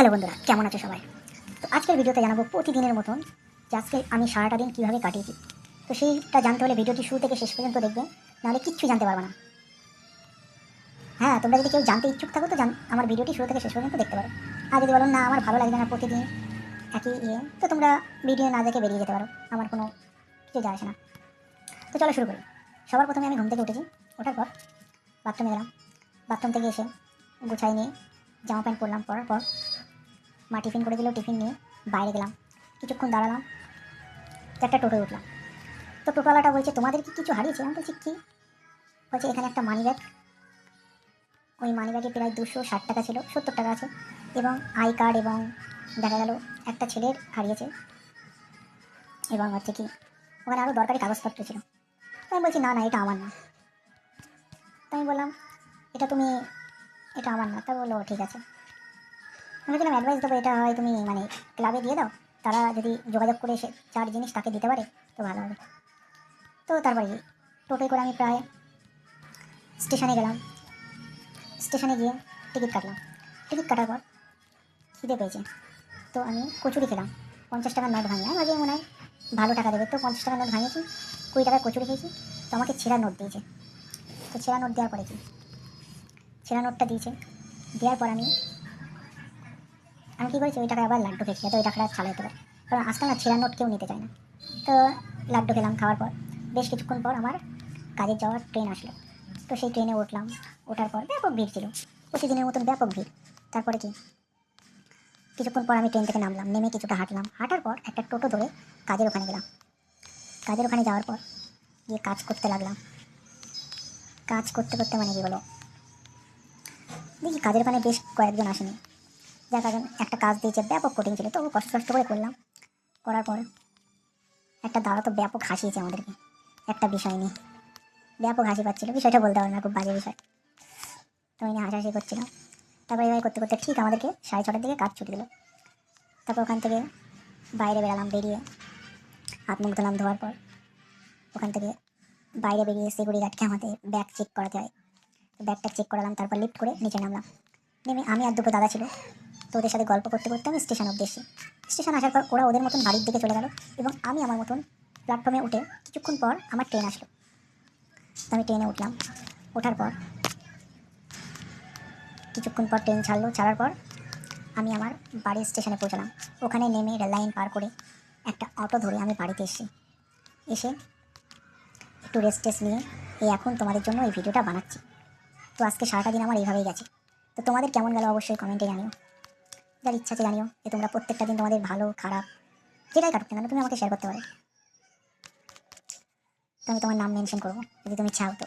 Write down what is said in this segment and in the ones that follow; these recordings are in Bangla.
হ্যালো বন্ধুরা, কেমন আছো সবাই? তো আজকের ভিডিওতে জানাব প্রতিদিনের মতন যে আজকে আমি সারাটা দিন কীভাবে কাটিয়েছি। তো সেইটা জানতে হলে ভিডিওটি শুরু থেকে শেষ পর্যন্ত দেখবে নাহলে কিচ্ছু জানতে পারবে না। হ্যাঁ তোমরা যদি কেউ জানতে ইচ্ছুক থাকো তো জান, আমার ভিডিওটি শুরু থেকে শেষ পর্যন্ত দেখতে পারো। আর যদি বলো না, আমার ভালো লাগবে না প্রতিদিন একই ইয়ে তো তোমরা ভিডিও না দেখে বেরিয়ে যেতে পারো। আমার কোনো কিছু যায় আসে না। তো চলো শুরু করি। সবার প্রথমে আমি ঘুম থেকে উঠেছি। ওঠার পর বাথরুমে গেলাম। বাথরুম থেকে এসে গুছাই নিয়ে জামা প্যান্ট পরলাম, পরার পর মা টিফিন করে দিল, টিফিন নিয়ে বাইরে গেলাম। কিছুক্ষণ দাঁড়ালাম একটা টোটোয় উঠলাম। তো টোটোওয়ালাটা বলছে, তোমাদের কি কিছু হারিয়েছে? আমি বলছি, কী? বলছে, এখানে একটা মানি ব্যাগ ওই মানি ব্যাগে প্রায় দুশো ষাট টাকা ছিল, সত্তর টাকা আছে। এবং আই কার্ড এবং দেখা গেল, একটা ছেলের হারিয়েছে। এবং হচ্ছে কি, ওখানে আরও দরকারি কাগজপত্র ছিল। তো আমি বলছি, না না, এটা আমার না। তো আমি বললাম, এটা তুমি, এটা আমার না। তা বলল ঠিক আছে। আমি বলছিলাম অ্যাডভাইস দেবো? এটা হয় তুমি মানে ক্লাবে দিয়ে দাও। তারা যদি যোগাযোগ করে এসে চার জিনিস তাকে দিতে পারে, তো ভালো হবে। তো তারপরে টোটোয় করে আমি প্রায় স্টেশনে গেলাম। স্টেশনে গিয়ে টিকিট কাটলাম। টিকিট কাটার পর খিদে পেয়েছে। তো আমি কচুরি খেলাম। পঞ্চাশ টাকার নোট ভাঙিয়ে, আমি মনে হয় ভালো টাকা দেবে। তো পঞ্চাশ টাকার নোট ভাঙিয়েছি, কুড়ি টাকার কচুরি খেয়েছি। তো আমাকে ছেঁড়া নোট দিয়েছে। তো ছেঁড়া নোট দেওয়ার পরে কি? ছেঁড়া নোটটা দিয়েছে। দেওয়ার পর আমি আমি কী করেছি? ওই টাকায় আবার লাড্ডু খেয়েছি। যাতে ওই টাকাটা যেতে পারে। কারণ আজকাল না ছেঁড়া নোট কেউ নিতে চায় না। তো লাড্ডু খেলাম খাওয়ার পর। বেশ কিছুক্ষণ পর আমার কাজের যাওয়ার ট্রেন আসলো। তো সেই ট্রেনে উঠলাম। ওঠার পর ব্যাপক ভিড় ছিল। প্রতিদিনের মতন ব্যাপক ভিড়। তারপরে কি? কিছুক্ষণ পর আমি ট্রেন থেকে নামলাম। নেমে কিছুটা হাঁটলাম। হাঁটার পর একটা টোটো ধরে কাজের ওখানে গেলাম। কাজের ওখানে যাওয়ার পর গিয়ে কাজ করতে লাগলাম। কাজ করতে করতে মানে কি বলো? দেখি কাজের ওখানে বেশ কয়েকজন আসেনি। যার কারণ একটা কাজ দিয়েছে ব্যাপক কঠিন ছিল, তবু কষ্ট কষ্ট করে করলাম। করার পর একটা দাদা তো ব্যাপক হাসিয়েছে আমাদেরকে। একটা বিষয় নিয়ে। ব্যাপক হাসি পাচ্ছিল। বিষয়টা বলতে পারব না, খুব বাজে বিষয়। তো আমি হাসাহাসি করছিলাম। তারপর এভাবে করতে করতে ঠিক আমাদেরকে সাড়ে ছটার দিকে কাজ ছুটি দিল। তারপর ওখান থেকে বাইরে বেরালাম, বেরিয়ে হাত মুখ ধুলাম ধোয়ার পর। ওখান থেকে বাইরে বেরিয়ে সিকিউরিটি গার্ডকে আমাদের ব্যাগ চেক করাতে হয়। ব্যাগটা চেক করালাম, তারপর লিফট করে নিচে নামলাম। নেমে আমি আর দুটো দাদা ছিল। তো ওদের সাথে গল্প করতে করতে আমি স্টেশন অব্দি এসেছি। স্টেশন আসার পর ওরা ওদের মতন বাড়ির দিকে চলে গেল এবং আমি আমার মতন প্ল্যাটফর্মে উঠে কিছুক্ষণ পর আমার ট্রেন আসলো। তো আমি ট্রেনে উঠলাম। ওঠার পর কিছুক্ষণ পর ট্রেন ছাড়লো। ছাড়ার পর আমি আমার বাড়ির স্টেশনে পৌঁছালাম। ওখানে নেমে রেল লাইন পার করে একটা অটো ধরে আমি বাড়িতে এসেছি। এসে একটু রেস্ট টেস্ট নিয়ে এই এখন তোমাদের জন্য এই ভিডিওটা বানাচ্ছি। তো আজকে সারাটা দিন আমার এইভাবেই গেছে। তো তোমাদের কেমন গেল অবশ্যই কমেন্টে জানিও। যার ইচ্ছা আছে জানিও যে তোমরা প্রত্যেকটা দিন তোমাদের ভালো, খারাপ, যেটাই কাটুক না তুমি আমাকে শেয়ার করতে পারো। তো আমি তোমার নাম মেনশন করব, যদি তুমি চাও তো।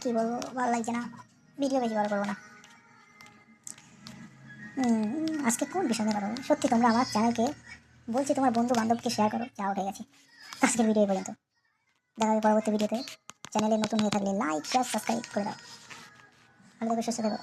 কি বলব, ভালো লাগছে না। ভিডিও বেশি ভালো করব না। আজকে কোন বিষয় নিয়ে কথা সত্যি তোমরা আমার চ্যানেলকে বলছি, তোমার বন্ধু বান্ধবকে শেয়ার করো, যা উঠে গেছে। আজকের ভিডিও পর্যন্ত। দেখা পরবর্তী ভিডিওতে চ্যানেলে নতুন হয়ে থাকলে লাইক শেয়ার সাবস্ক্রাইব করে দাও। ভালো থেকো, সুস্থ থেকো।